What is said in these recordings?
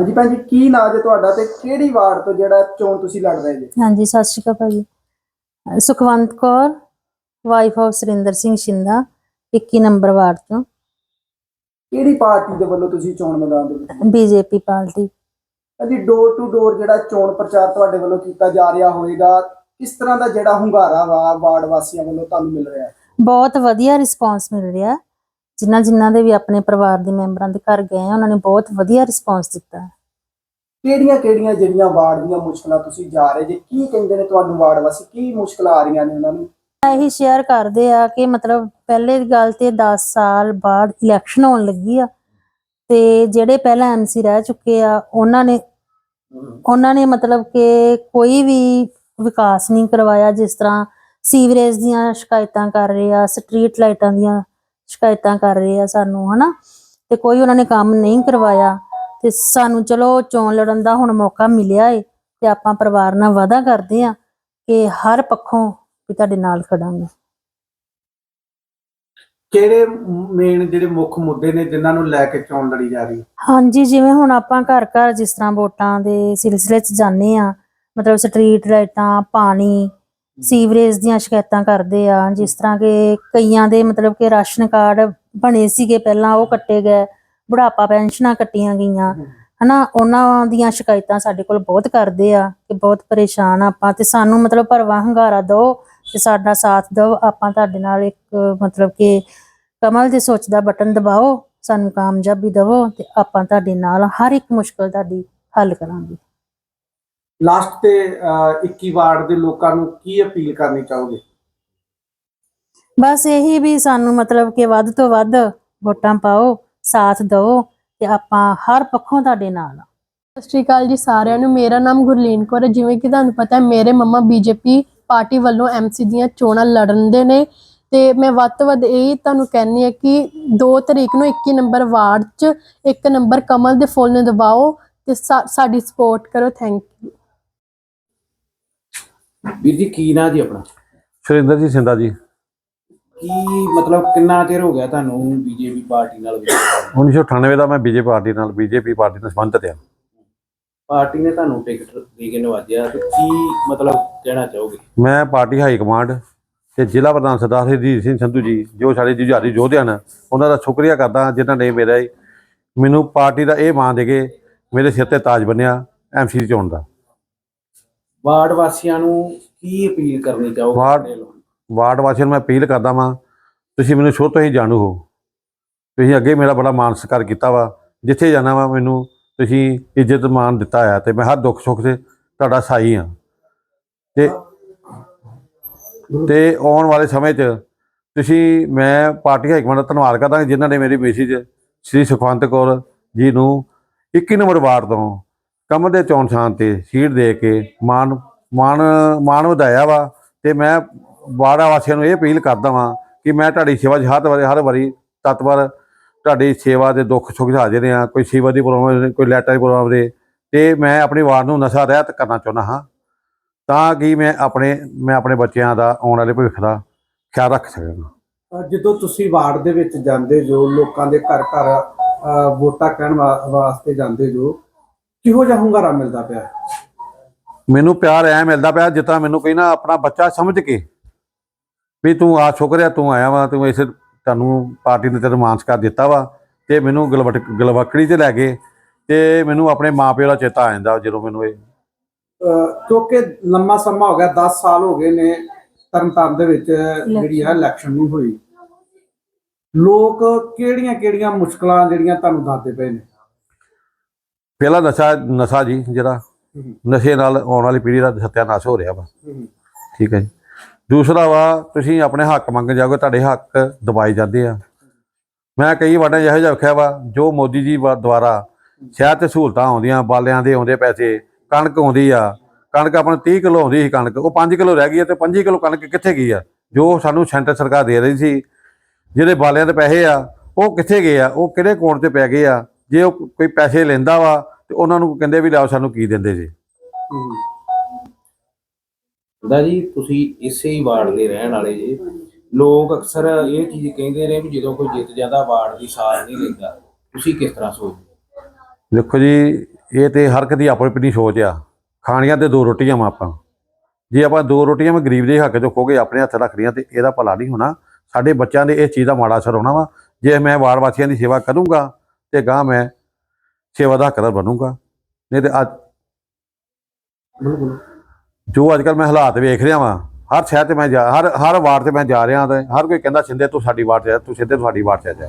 ਹਾਂਜੀ ਭੈਣ ਜੀ ਕੀ ਨਾਂ ਜੇ ਤੁਹਾਡਾ ਤੇ ਕਿਹੜੀ ਵਾਰਡ ਤੋਂ ਜਿਹੜਾ ਚੋਣ ਤੁਸੀਂ ਲੜ ਰਹੇ ਜੀ? ਹਾਂਜੀ ਸਤਿ ਸ਼੍ਰੀ ਅਕਾਲ ਭਾਜੀ। ਅਹ Sukhwant Kaur wife of Surinder Singh Shinda 21 number ward ਤੋਂ। ਕਿਹੜੀ ਪਾਰਟੀ ਦੇ ਵੱਲੋਂ ਤੁਸੀਂ ਚੋਣ ਮੈਦਾਨ ਦੇ ਵਿੱਚ? BJP party. ਹਾਂਜੀ ਡੋਰ ਟੂ ਡੋਰ ਜਿਹੜਾ ਚੋਣ ਪ੍ਰਚਾਰ ਤੁਹਾਡੇ ਵੱਲੋਂ ਕੀਤਾ ਜਾ ਰਿਹਾ ਹੋਵੇਗਾ ਕਿਸ ਤਰ੍ਹਾਂ ਦਾ ਜਿਹੜਾ ਹੁੰਗਾਰਾ ਵਾ ਵਾਰਡ ਵਾਸੀਆਂ ਵੱਲੋਂ ਤੁਹਾਨੂੰ ਮਿਲ ਰਿਹਾ? ਹੈ ਬਹੁਤ ਵਧੀਆ ਰਿਸਪਾਂਸ ਮਿਲ ਰਿਹਾ। ਜਿਨ੍ਹਾਂ ਜਿਨ੍ਹਾਂ ਦੇ ਵੀ ਆਪਣੇ ਪਰਿਵਾਰ ਦੇ ਮੈਂਬਰਾਂ ਦੇ ਘਰ ਗਏ ਆ ਉਹਨਾਂ ਨੇ ਬਹੁਤ ਵਧੀਆ ਰਿਸਪਾਂਸ ਦਿੱਤਾ ਕਿਹੜੀਆਂ ਕਿਹੜੀਆਂ ਜਿਹੜੀਆਂ ਵਾਰਡ ਦੀਆਂ ਮੁਸ਼ਕਲਾਂ ਤੁਸੀਂ ਜਾ ਰਹੇ ਜੇ? ਕੀ ਕਹਿੰਦੇ ਨੇ ਤੁਹਾਨੂੰ ਵਾਰਡ ਵਾਸੀ? ਕੀ ਮੁਸ਼ਕਲਾਂ ਆ ਰਹੀਆਂ ਨੇ ਉਹਨਾਂ ਨੂੰ? ਇਹੀ ਸ਼ੇਅਰ ਕਰਦੇ ਆ ਕਿ ਮਤਲਬ ਪਹਿਲੇ ਗੱਲ ਤੇ 10 ਸਾਲ ਬਾਅਦ ਇਲੈਕਸ਼ਨ ਹੋਣ ਲੱਗੀ ਆ ਤੇ ਜਿਹੜੇ ਪਹਿਲਾਂ ਐਮਸੀ ਰਹਿ ਚੁੱਕੇ ਆ ਉਹਨਾਂ ਨੇ ਉਹਨਾਂ ਨੇ ਮਤਲਬ ਕਿ ਕੋਈ ਵੀ ਵਿਕਾਸ ਨਹੀਂ ਕਰਵਾਇਆ ਜਿਸ ਤਰ੍ਹਾਂ ਸੀਵਰੇਜ ਦੀਆਂ ਸ਼ਿਕਾਇਤਾਂ ਕਰ ਰਹੇ ਆ ਸਟਰੀਟ ਲਾਈਟਾਂ ਦੀਆਂ ਸ਼ਿਕਾਇਤਾਂ ਕਰ ਰਹੇ ਆ ਸਾਨੂੰ ਹਨਾ? ਤੇ ਕੋਈ ਉਹਨਾਂ ਨੇ ਕੰਮ ਨਹੀਂ ਕਰਵਾਇਆ ਤੇ ਸਾਨੂੰ ਚਲੋ ਚੋਣ ਲੜਨ ਦਾ ਹੁਣ ਮੌਕਾ ਮਿਲਿਆ ਏ ਤੇ ਆਪਾਂ ਪਰਿਵਾਰ ਨਾਲ ਵਾਅਦਾ ਕਰਦੇ ਆ ਕਿ ਹਰ ਪੱਖੋਂ ਵੀ ਤੁਹਾਡੇ ਨਾਲ ਖੜਾਂਗੇ। ਕਿਹੜੇ ਮੇਨ ਜਿਹੜੇ ਮੁੱਖ ਮੁੱਦੇ ਨੇ ਜਿਨ੍ਹਾਂ ਨੂੰ ਲੈ ਕੇ ਚੋਣ ਲੜੀ ਜਾ ਰਹੀ? ਹੈ ਹਾਂਜੀ ਜਿਵੇਂ ਹੁਣ ਆਪਾਂ ਘਰ ਘਰ ਜਿਸ ਤਰ੍ਹਾਂ ਵੋਟਾਂ ਦੇ ਸਿਲਸਿਲੇ 'ਚ ਜਾਂਦੇ ਆ ਮਤਲਬ ਸਟਰੀਟ ਲਾਈਟਾਂ ਪਾਣੀ ਸੀਵਰੇਜ ਦੀਆਂ ਸ਼ਿਕਾਇਤਾਂ ਕਰਦੇ ਆ, ਜਿਸ ਤਰ੍ਹਾਂ ਕਿ ਕਈਆਂ ਦੇ ਮਤਲਬ ਕਿ ਰਾਸ਼ਨ ਕਾਰਡ ਬਣੇ ਸੀਗੇ ਪਹਿਲਾਂ, ਉਹ ਕੱਟੇ ਗਏ, ਬੁਢਾਪਾ ਪੈਨਸ਼ਨਾਂ ਕੱਟੀਆਂ ਗਈਆਂ। ਹਨਾ, ਉਹਨਾਂ ਦੀਆਂ ਸ਼ਿਕਾਇਤਾਂ ਸਾਡੇ ਕੋਲ ਬਹੁਤ ਕਰਦੇ ਆ ਕਿ ਬਹੁਤ ਪਰੇਸ਼ਾਨ ਆਪਾਂ ਤੇ ਸਾਨੂੰ ਮਤਲਬ ਭਰਵਾ ਹੰਗਾਰਾ ਦਿਓ ਤੇ ਸਾਡਾ ਸਾਥ ਦਿਓ, ਆਪਾਂ ਤੁਹਾਡੇ ਨਾਲ ਇੱਕ ਮਤਲਬ ਕਿ ਕਮਲ ਦੇ ਸੋਚ ਦਾ ਬਟਨ ਦਬਾਓ, ਸਾਨੂੰ ਕਾਮਯਾਬੀ ਦਿਵੋ ਤੇ ਆਪਾਂ ਤੁਹਾਡੇ ਨਾਲ ਹਰ ਇੱਕ ਮੁਸ਼ਕਲ ਤੁਹਾਡੀ ਹੱਲ ਕਰਾਂਗੇ। ਲਾਸਟ ਤੇ ਅਹ, 21 ਵਾਰਡ ਦੇ ਲੋਕਾਂ ਨੂੰ ਕੀ ਅਪੀਲ ਕਰਨੀ ਚਾਹੋਗੇ? ਬਸ ਇਹੀ ਵੀ ਸਾਨੂੰ ਮਤਲਬ ਕਿ ਵੱਧ ਤੋਂ ਵੱਧ ਵੋਟਾਂ ਪਾਓ ਸਾਥ ਦਿਓ ਤੇ ਆਪਾਂ ਹਰ ਪੱਖੋਂ ਤੁਹਾਡੇ ਨਾਲ ਆ। ਸਤਿ ਸ਼੍ਰੀ ਅਕਾਲ ਜੀ ਸਾਰਿਆਂ ਨੂੰ। ਮੇਰਾ ਨਾਮ ਗੁਰਲੀਨ ਕੌਰ ਹੈ। ਜਿਵੇਂ ਕਿ ਤੁਹਾਨੂੰ ਪਤਾ ਹੈ ਮੇਰੇ ਮੰਮਾ ਬੀਜੇਪੀ ਪਾਰਟੀ ਵੱਲੋਂ ਐਮਸੀ ਦੀਆਂ ਚੋਣਾਂ ਲੜਨ ਦੇ ਨੇ ਤੇ ਮੈਂ ਵੱਧ ਤੋਂ ਵੱਧ ਇਹ ਤੁਹਾਨੂੰ ਕਹਿੰਨੀ ਹੈ ਕਿ 2 ਤਰੀਕ ਨੂੰ 21 ਨੰਬਰ ਵਾਰਡ 'ਚ ਇੱਕ ਨੰਬਰ ਕਮਲ ਦੇ ਫੁੱਲ ਨੂੰ ਦਬਾਓ ਤੇ ਸਾਡੀ ਸਪੋਰਟ ਕਰੋ। Thank you. ਵੀਰ ਜੀ ਕੀ ਨਾਂ ਜੀ ਆਪਣਾ? ਸੁਰਿੰਦਰ ਜੀ ਸਿੰਦਾ ਜੀ। ਕੀ ਮਤਲਬ ਕਿੰਨਾ ਚਿਰ ਹੋ ਗਿਆ ਤੁਹਾਨੂੰ ਬੀਜੇਪੀ ਪਾਰਟੀ ਨਾਲ ਵਿਚਾਰ 1998 ਦਾ ਮੈਂ ਬੀਜੇਪੀ ਪਾਰਟੀ ਨਾਲ ਬੀਜੇਪੀ ਪਾਰਟੀ ਨਾਲ ਸੰਬੰਧਿਤ ਆ ਪਾਰਟੀ ਨੇ ਤੁਹਾਨੂੰ ਟਿਕਟ ਦੇ ਕੇ ਨਵਾਜਿਆ ਤੇ ਕੀ ਮਤਲਬ ਕਹਿਣਾ ਚਾਹੋਗੇ? ਮੈਂ ਪਾਰਟੀ ਹਾਈ ਕਮਾਂਡ ਤੇ ਜ਼ਿਲ੍ਹਾ ਪ੍ਰਧਾਨ ਸਰਦਾਰ ਹਰਜੀਤ ਸਿੰਘ ਸੰਧੂ ਜੀ ਜੋ ਸਾਡੇ ਜੁਝਾਰੀ ਯੋਧੇ ਹਨ ਉਹਨਾਂ ਦਾ ਸ਼ੁਕਰੀਆ ਕਰਦਾ ਜਿਨ੍ਹਾਂ ਨੇ ਮੇਰਾ ਮੈਨੂੰ ਪਾਰਟੀ ਦਾ ਇਹ ਮਾਣ ਦੇ ਕੇ ਮੇਰੇ ਸਿਰ ਤੇ ਤਾਜ ਬੰਨਿਆ ਐਮਸੀ ਚੋਣ ਦਾ। ਵਾਰਡ ਵਾਸੀਆਂ ਨੂੰ ਕੀ ਅਪੀਲ ਕਰਨੀ ਚਾਹੋਗੇ ਵਾਰਡ- ਆਪਣੇ ਵੱਲੋਂ? ਵਾਰਡ ਵਾਸੀਆਂ ਨੂੰ ਮੈਂ ਅਪੀਲ ਕਰਦਾ ਵਾਂ ਤੁਸੀਂ ਮੈਨੂੰ ਸ਼ੁਰੂ ਤੋਂ ਹੀ ਜਾਣੂ ਹੋ ਤੁਸੀਂ ਅੱਗੇ ਮੇਰਾ ਬੜਾ ਮਾਣ ਸਤਿਕਾਰ ਕੀਤਾ ਵਾ ਜਿੱਥੇ ਜਾਣਾ ਵਾ ਮੈਨੂੰ ਤੁਸੀਂ ਇੱਜ਼ਤ ਮਾਣ ਦਿੱਤਾ ਆ ਤੇ ਮੈਂ ਹਰ ਦੁੱਖ ਸੁੱਖ ਤੇ ਤੁਹਾਡਾ ਸਾਈ ਆ ਤੇ ਤੇ ਆਉਣ ਵਾਲੇ ਸਮੇਂ 'ਚ ਤੁਸੀਂ ਮੈਂ ਪਾਰਟੀ ਹਾਈਕਮਾਂਡ ਦਾ ਧੰਨਵਾਦ ਕਰਦਾ ਜਿਨ੍ਹਾਂ ਨੇ ਮੇਰੀ ਮੈਸੇਜ ਸ੍ਰੀ ਸੁਖਵੰਤ ਕੌਰ ਜੀ ਨੂੰ 21 ਨੰਬਰ ਵਾਰਡ ਤੋਂ ਕਮਲ ਦੇ ਚੋਣ ਸ਼ਾਨ ਤੇ ਸੀਟ ਦੇ ਕੇ ਮਾਣ ਮਾਣ ਮਾਣ ਵਧਾਇਆ ਵਾ ਤੇ ਮੈਂ ਵਾੜਾ ਵਾਸੀਆਂ ਨੂੰ ਇਹ ਅਪੀਲ ਕਰਦਾ ਵਾਂ ਕਿ ਮੈਂ ਤੁਹਾਡੀ ਸੇਵਾ 'ਚ ਹਰ ਵਾਰੀ ਹਰ ਵਾਰੀ ਤਤਪਰ ਤੁਹਾਡੀ ਸੇਵਾ ਦੇ ਦੁੱਖ ਸੁੱਖ 'ਚ ਹਾਜ਼ਰ ਹਾਂ ਕੋਈ ਸੇਵਾ ਦੀ ਪ੍ਰੋਬਲਮ ਕੋਈ ਲੈਟਰ ਦੀ ਪ੍ਰੋਬਲਮ ਦੇ ਤੇ ਮੈਂ ਆਪਣੀ ਵਾਰਡ ਨੂੰ ਨਸ਼ਾ ਰਹਿਤ ਕਰਨਾ ਚਾਹੁੰਦਾ ਹਾਂ ਤਾਂ ਕਿ ਮੈਂ ਆਪਣੇ ਮੈਂ ਆਪਣੇ ਬੱਚਿਆਂ ਦਾ ਆਉਣ ਵਾਲੇ ਭਵਿੱਖ ਦਾ ਖਿਆਲ ਰੱਖ ਸਕਾਂ। ਜਦੋਂ ਤੁਸੀਂ ਵਾਰਡ ਦੇ ਵਿੱਚ ਜਾਂਦੇ ਜੋ ਲੋਕਾਂ ਦੇ ਘਰ ਘਰ ਵੋਟਾਂ ਕਹਿਣ ਵਾ- ਵਾਸਤੇ ਜਾਂਦੇ ਜੋ ਕਿਹੋ ਜਿਹਾ ਹੁੰਗਾਰਾ ਮਿਲਦਾ ਪਿਆ? ਮੈਨੂੰ ਪਿਆਰ ਐ ਮਿਲਦਾ ਪਿਆ ਜਿੱਦਾਂ ਮੈਨੂੰ ਕੋਈ ਨਾ ਆਪਣਾ ਬੱਚਾ ਸਮਝ ਕੇ ਵੀ ਤੂੰ ਆ ਸ਼ੁਕਰ ਆ ਤੂੰ ਆਇਆ ਵਾ ਤੂੰ ਇਸ ਤੁਹਾਨੂੰ ਪਾਰਟੀ ਨੇ ਤੇਰਾ ਮਾਨਸ ਕਰ ਦਿੱਤਾ ਵਾ ਤੇ ਮੈਨੂੰ ਗਲਵਟ ਗਲਵਕੜੀ ਤੇ ਲੈ ਗਏ ਤੇ ਮੈਨੂੰ ਆਪਣੇ ਮਾਪਿਓ ਦਾ ਚੇਤਾ ਆ ਜਾਂਦਾ ਜਦੋਂ ਮੈਨੂੰ ਇਹ ਕਿਉਂਕਿ ਲੰਮਾ ਸਮਾਂ ਹੋ ਗਿਆ 10 ਸਾਲ ਹੋ ਗਏ ਨੇ ਤਰਨਤਾਰਨ ਦੇ ਵਿੱਚ ਜਿਹੜੀ ਹੈ ਇਲੈਕਸ਼ਨ ਨਹੀਂ ਹੋਈ। ਲੋਕ ਕਿਹੜੀਆਂ ਕਿਹੜੀਆਂ ਮੁਸ਼ਕਲਾਂ ਜਿਹੜੀਆਂ ਤੁਹਾਨੂੰ ਦੱਸਦੇ ਪਏ ਨੇ? ਪਹਿਲਾ ਨਸ਼ਾ ਨਸ਼ਾ ਜੀ ਜਿਹੜਾ ਨਸ਼ੇ ਨਾਲ ਆਉਣ ਵਾਲੀ ਪੀੜ੍ਹੀ ਦਾ ਸੱਤਿਆਨਾਸ਼ ਹੋ ਰਿਹਾ ਵਾ। ਠੀਕ ਹੈ ਜੀ। ਦੂਸਰਾ ਵਾ ਤੁਸੀਂ ਆਪਣੇ ਹੱਕ ਮੰਗ ਜਾਓਗੇ ਤੁਹਾਡੇ ਹੱਕ ਦਬਾਏ ਜਾਂਦੇ ਆ। ਮੈਂ ਕਈ ਵਾਰਾਂ ਇਹੋ ਜਿਹਾ ਵੇਖਿਆ ਵਾ ਜੋ ਮੋਦੀ ਜੀ ਦੁਆਰਾ ਸ਼ਹਿਰ ਤੇ ਸਹੂਲਤਾਂ ਆਉਂਦੀਆਂ ਬਾਲਿਆਂ ਦੇ ਆਉਂਦੇ ਪੈਸੇ ਕਣਕ ਆਉਂਦੀ ਆ ਕਣਕ ਆਪਣਾ 30 ਕਿਲੋ ਆਉਂਦੀ ਸੀ ਕਣਕ ਉਹ 5 ਕਿਲੋ ਰਹਿ ਗਈ ਤੇ 25 ਕਿਲੋ ਕਣਕ ਕਿੱਥੇ ਗਈ ਆ? ਜੋ ਸਾਨੂੰ ਸੈਂਟਰ ਸਰਕਾਰ ਦੇ ਰਹੀ ਸੀ ਜਿਹੜੇ ਬਾਲਿਆਂ ਦੇ ਪੈਸੇ ਆ ਉਹ ਕਿੱਥੇ ਗਏ ਆ? ਉਹ ਕਿਹੜੇ ਕੋਣ ਤੇ ਪੈ ਗਏ ਆ? ਜੇ ਉਹ ਕੋਈ ਪੈਸੇ ਲੈਂਦਾ ਵਾ ਤੇ ਉਹਨਾਂ ਨੂੰ ਕਹਿੰਦੇ ਵੀ ਲਿਆਓ ਸਾਨੂੰ ਕੀ ਦਿੰਦੇ ਜੀ। ਦਾ ਜੀ ਤੁਸੀਂ ਇਸੇ ਹੀ ਵਾਰਡ ਦੇ ਰਹਿਣ ਵਾਲੇ ਜੀ। ਲੋਕ ਅਕਸਰ ਇਹ ਚੀਜ਼ ਕਹਿੰਦੇ ਨੇ ਵੀ ਜਦੋਂ ਕੋਈ ਜਿੱਤ ਜਾਂਦਾ ਵਾਰਡ ਦੀ ਸਾਰ ਨਹੀਂ ਲੈਂਦਾ। ਤੁਸੀਂ ਕਿਸ ਤਰ੍ਹਾਂ ਸੋਚਦੇ ਦੇਖੋ ਜੀ ਇਹ ਤੇ ਹਰ ਇੱਕ ਦੀ ਆਪਣੀ ਆਪਣੀ ਸੋਚ ਆ। ਖਾਣੀਆਂ ਤੇ ਦੋ ਰੋਟੀਆਂ ਵਾ ਆਪਾਂ। ਜੇ ਆਪਾਂ ਦੋ ਰੋਟੀਆਂ ਮੈਂ ਗਰੀਬ ਦੇ ਹੱਕ ਚੋਂ ਖੋ ਕੇ ਆਪਣੇ ਹੱਥ ਰੱਖ ਲਈਆਂ ਤੇ ਇਹਦਾ ਭਲਾ ਨਹੀਂ ਹੋਣਾ। ਸਾਡੇ ਬੱਚਿਆਂ ਦੇ ਇਸ ਚੀਜ਼ ਦਾ ਮਾੜਾ ਅਸਰ ਹੋਣਾ ਵਾ। ਜੇ ਮੈਂ ਵਾਰ ਵਾਸੀਆਂ ਦੀ ਸੇਵਾ ਕਰੂੰਗਾ ਤੇ ਗਾਂ ਮੈਂ ਸੇਵਾ ਦਾ ਹੱਕਦਾਰ ਬਣੂੰਗਾ। ਨਹੀਂ ਤੇ ਅੱਜ ਬਿਲਕੁਲ ਜੋ ਅੱਜ ਕੱਲ ਮੈਂ ਹਾਲਾਤ ਵੇਖ ਰਿਹਾ ਵਾਂ ਹਰ ਸ਼ਹਿਰ ਤੇ ਮੈਂ ਜਾ ਹਰ ਹਰ ਵਾਰਡ ਤੇ ਮੈਂ ਜਾ ਰਿਹਾ ਤੇ ਹਰ ਕੋਈ ਕਹਿੰਦਾ ਸਿੰਦੇ ਤੂੰ ਸਾਡੀ ਆ ਤੂੰ ਤੂੰ ਸਾਡੀ ਵਾਰਡ 'ਚ ਆ ਜਾ।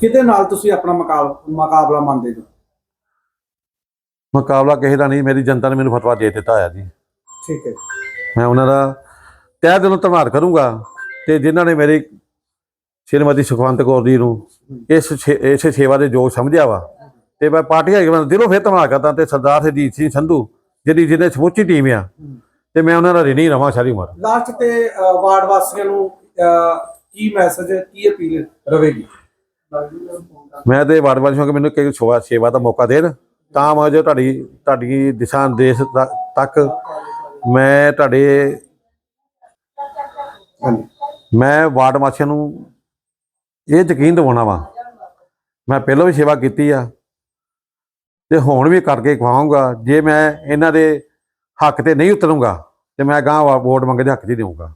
ਕਿਹਦੇ ਨਾਲ ਤੁਸੀਂ ਆਪਣਾ ਮੁਕਾਬ- ਮੁਕਾਬਲਾ ਮੰਨਦੇ ਹੋ? ਮੁਕਾਬਲਾ ਕਿਸੇ ਦਾ ਨਹੀਂ ਮੇਰੀ ਜਨਤਾ ਨੇ ਮੈਨੂੰ ਫਤਵਾ ਦੇ ਦਿੱਤਾ ਹੋਇਆ ਜੀ। ਠੀਕ ਹੈ ਮੈਂ ਉਹਨਾਂ ਦਾ ਤਹਿ ਦਿਲੋਂ ਧੰਨਵਾਦ ਕਰੂੰਗਾ ਤੇ ਜਿਨ੍ਹਾਂ ਨੇ ਮੇਰੀ ਸ਼੍ਰੀਮਤੀ ਸੁਖਵੰਤ ਕੌਰ ਜੀ ਨੂੰ। ਇਸ ਇਸ ਸੇਵਾ ਦੇ ਯੋਗ ਸਮਝਿਆ ਵਾ। ਤੇ ਮੈਂ ਪਾਰਟੀ ਹਾਈ ਕਮਾਂਡ ਦਿਲੋਂ ਫਿਰ ਧੰਨਵਾਦ ਕਰਦਾ ਤੇ ਸਰਦਾਰ ਹਰਜੀਤ ਸਿੰਘ ਸੰਧੂ ਜਿਹੜੀ ਜਿਹਨੇ ਸਮੁੱਚੀ ਟੀਮ ਆ। ਤੇ ਮੈਂ ਉਹਨਾਂ ਦਾ ਰਿਣੀ ਰਵਾਂ ਸਾਰੀ ਉਮਰ। ਲਾਸਟ ਤੇ ਵਾਰਡ ਵਾਸੀਆਂ ਨੂੰ ਕੀ ਮੈਸੇਜ ਕੀ ਅਪੀਲ ਰਵੇਗੀ ਮੈਂ ਤੇ ਵਾਰਡ ਵਾਸੀਆਂ ਕਿ ਮੈਨੂੰ ਕੋਈ ਸੇਵਾ ਸੇਵਾ ਦਾ ਮੌਕਾ ਦੇਣ ਤਾਂ ਮੈਂ ਜੋ ਤੁਹਾਡੀ ਤੁਹਾਡੀ ਦਿਸ਼ਾ ਤ- ਤੱਕ ਮੈਂ ਤੁਹਾਡੇ ਮੈਂ ਵਾਰਡ ਵਾਸੀਆਂ ਨੂੰ ਇਹ ਯਕੀਨ ਦਿਵਾਉਣਾ ਵਾ। ਮੈਂ ਪਹਿਲਾਂ ਵੀ ਸੇਵਾ ਕੀਤੀ ਆ ਤੇ ਹੁਣ ਵੀ ਕਰਕੇ ਖਵਾਉਂਗਾ। ਜੇ ਮੈਂ ਇਹਨਾਂ ਦੇ ਹੱਕ ਤੇ ਨਹੀਂ ਉਤਰੂੰਗਾ ਤੇ ਮੈਂ ਗਾਂ ਵੋਟ ਮੰਗਦੇ ਹੱਕ 'ਚ ਹੀ ਦੇਵਾਂਗਾ